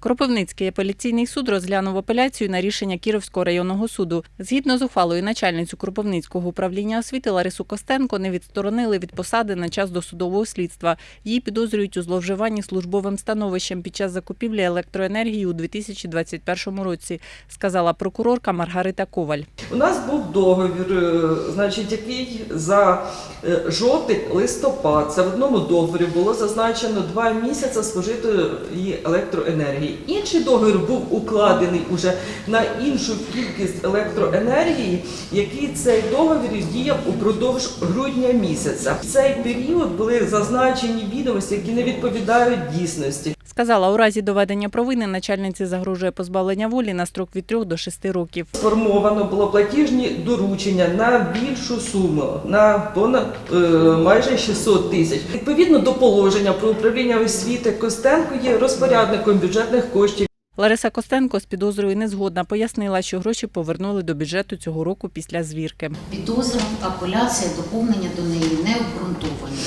Кропивницький апеляційний суд розглянув апеляцію на рішення Кіровського районного суду. Згідно з ухвалою начальницю Кропивницького управління освіти Ларису Костенко не відсторонили від посади на час досудового слідства. Її підозрюють у зловживанні службовим становищем під час закупівлі електроенергії у 2021 році, сказала прокурорка Маргарита Коваль. У нас був договір, е, значить, який за е, жовтий листопад. Це в одному договорі було зазначено два місяці спожитої електроенергії. Інший договір був укладений уже на іншу кількість електроенергії, який цей договір діяв упродовж грудня місяця. В цей період були зазначені відомості, які не відповідають дійсності. Сказала, у разі доведення провини начальниці загрожує позбавлення волі на строк від 3 до 6 років. Сформовано було платіжні доручення на більшу суму, на понад е, майже 600 тисяч. Відповідно до положення про управління освіти Костенко є розпорядником бюджетних коштів. Лариса Костенко з підозрою не згодна. Пояснила, що гроші повернули до бюджету цього року після звірки. Підозра, апеляція, доповнення до неї не обґрунтовані.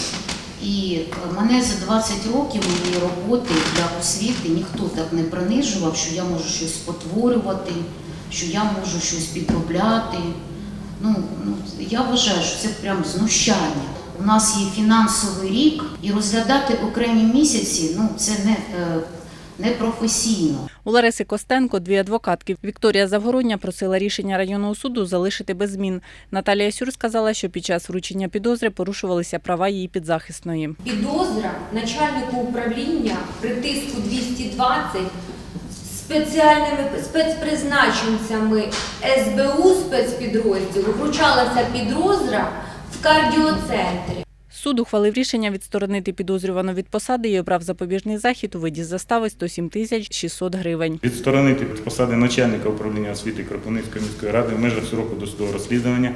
І е, мене за 20 років моєї роботи для освіти ніхто так не принижував, що я можу щось спотворювати, що я можу щось підробляти. Ну, ну я вважаю, що це прям знущання. У нас є фінансовий рік, і розглядати окремі місяці ну це не, е, не професійно. У Лариси Костенко дві адвокатки. Вікторія Завгородня просила рішення районного суду залишити без змін. Наталія Сюр сказала, що під час вручення підозри порушувалися права її підзахисної. Підозра начальнику управління при тиску 220 спеціальними спецпризначенцями СБУ спецпідрозділу вручалася підозра в кардіоцентрі. Суд ухвалив рішення відсторонити підозрювану від посади і обрав запобіжний захід у виді застави 107 тисяч 600 гривень. Відсторонити від посади начальника управління освіти Кропивницької міської ради в межах сроку досудового розслідування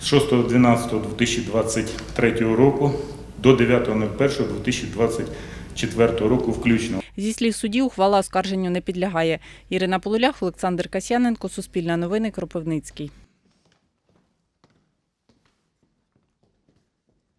з 6.12.2023 року до 9.01.2024 року включно. Зі слів судді, ухвала оскарженню не підлягає. Ірина Полулях, Олександр Касьяненко, Суспільне новини, Кропивницький.